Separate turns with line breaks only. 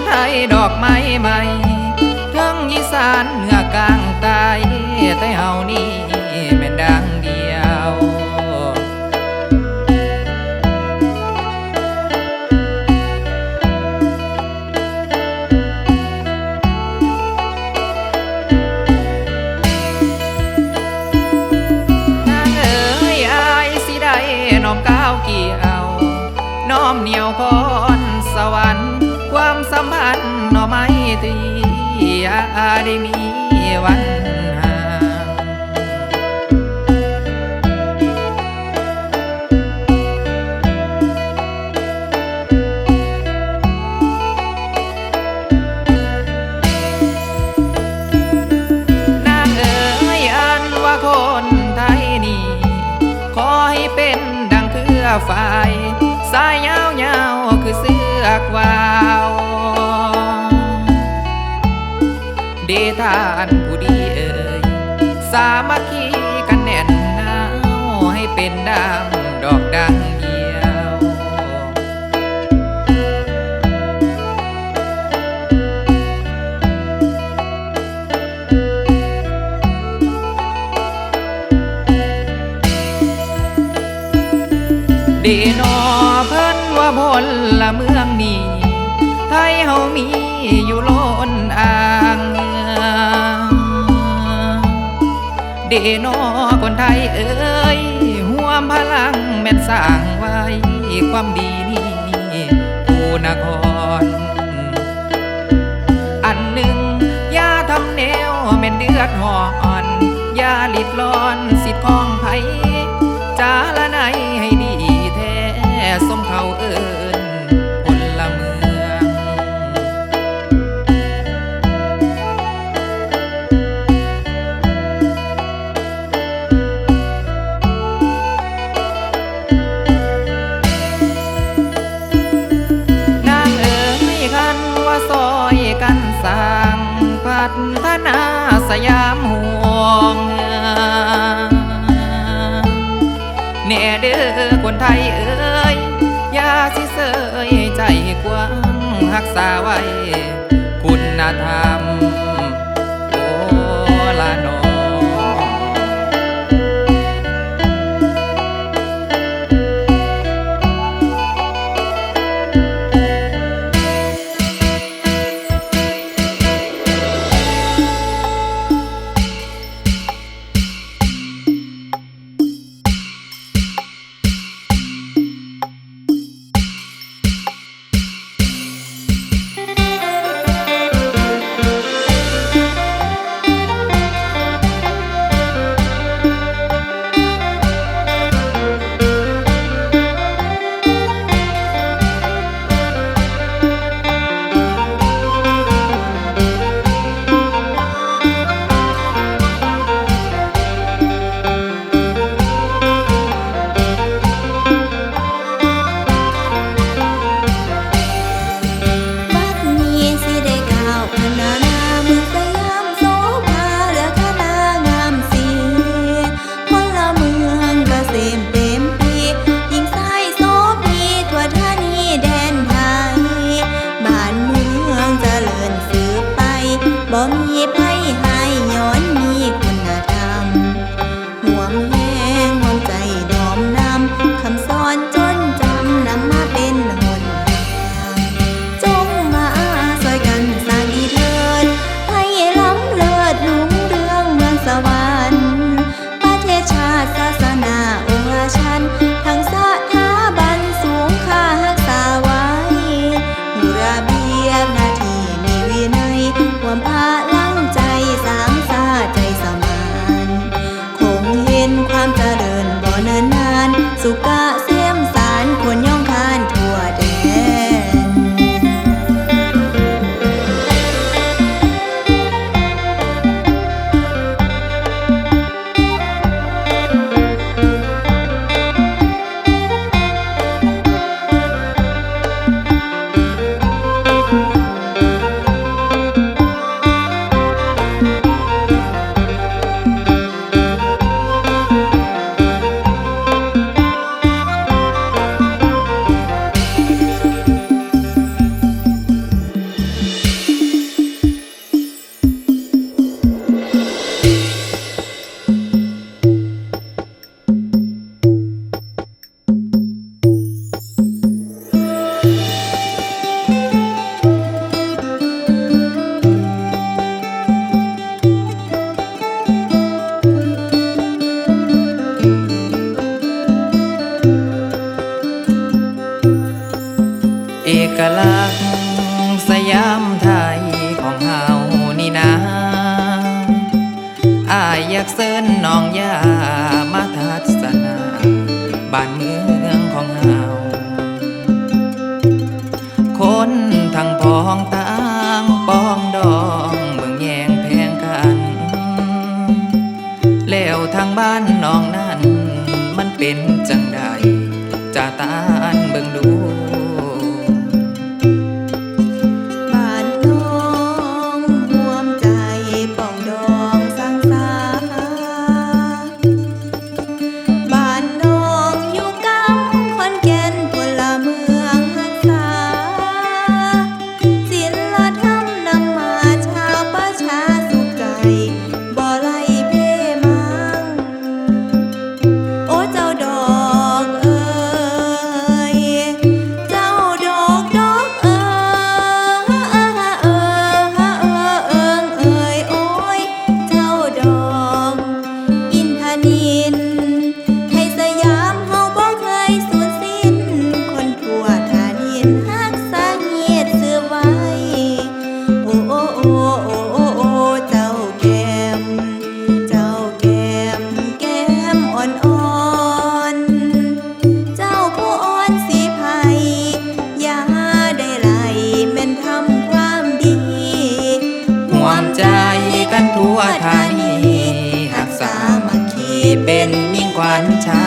อนไทยดอกไม้ใหม่ทั้งอีสานเหนือกลางใต้แต่เฮานี่แม่นดัง ตรีอาได้มีวันห่างนางเอ๋ยอันว่าคนไทยนี่ขอให้เป็นดังเครือฝ่ายสายยาวยาวๆคือเสือกวาว ท่านผู้ดีเอ่ยสามัคคีกันแน่นหนาวให้เป็นดังดอกดังเดียว เดนอเพิ่นว่าพลละเมืองนี้ ไทยเฮามีอยู่ล้น ดนอคนไทยเอ้ยห่วมพลังแม่นสร้างไว้ ความดีนี่ผู้นคร อันหนึ่งยาทำแนวแม่นเดือดห่อนยาลิดร้อนสิทธิ์ของไผจาละไหน พัฒนาสยามห่วงแน่เด้อคนไทยเอ้ยอย่าสิเสยใจกว้างหักษาไว้ คุณธรรม อ
กลักษณ์สยามไทยของเฮานี่นาอายอยากเสินน้องยามาทัศนาบ้านเมืองของเฮาคนทั้งพองต่างปองดองเมืองแยงแพงกัน แล้วทางบ้านน้องนั้น มันเป็นจังใดจะตานเบิ่งดู
ทั่วไท
ยหักสามัคคีเป็นมิ่งขวัญชา